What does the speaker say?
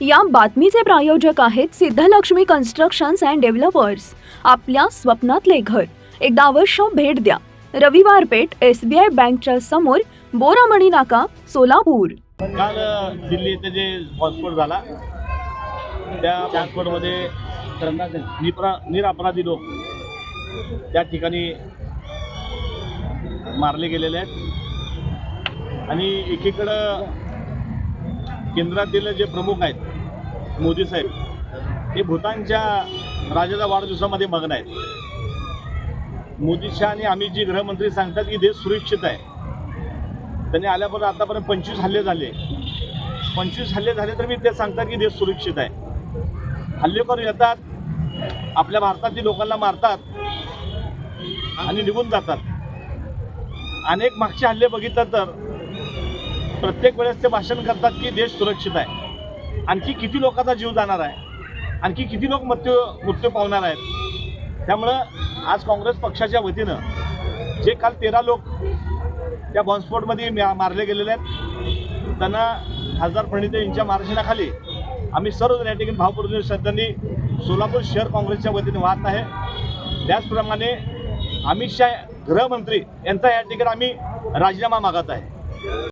या बातमीचे प्रायोजक आहेत सिद्धलक्ष्मी कन्स्ट्रक्शन्स अँड डेव्हलपर्स. आपल्या स्वप्नातले घर. एकदा अवश्य भेट द्या. रविवार पेठ एस बी आय बँकच्या समोर बोरामणी नाका सोलापूर. काल दिल्ली येथे जे बॉस्फोट झाला त्या बॉस्फोटमध्ये निप्रा निरपराधी लोक त्या ठिकाणी मारले गेलेले आहेत. आणि एकीकडं केंद्रातील जे प्रमुख आहेत मोदी साहेब हे भूतानच्या राजाच्या वाढदिवसामध्ये मग्न आहेत. मोदी शहा आणि अमित जी गृहमंत्री सांगतात की देश सुरक्षित आहे. त्यांनी आल्यापर्यंत आतापर्यंत पंचवीस हल्ले झाले. पंचवीस हल्ले झाले तर मी ते सांगतात की देश सुरक्षित आहे. हल्लेखोर येतात आपल्या भारतातील लोकांना मारतात आणि निघून जातात. अनेक मागचे हल्ले बघितलं तर प्रत्येक वेळेस ते भाषण करतात की देश सुरक्षित आहे. आणखी किती लोकांचा जीव जाणार आहे? आणखी किती लोक मृत्यू मृत्यू पावणार आहेत? त्यामुळं आज काँग्रेस पक्षाच्या वतीनं जे काल तेरा लोक त्या बॉम्बस्फोटमध्ये मारले गेलेले आहेत त्यांना खासदार प्रणिते यांच्या मार्गदर्शनाखाली आम्ही सर्व या ठिकाणी भावपूर्ण श्रद्धांनी सोलापूर शहर काँग्रेसच्या वतीने वाहत आहे. त्याचप्रमाणे अमित शहा गृहमंत्री यांचा या ठिकाणी आम्ही राजीनामा मागत आहे.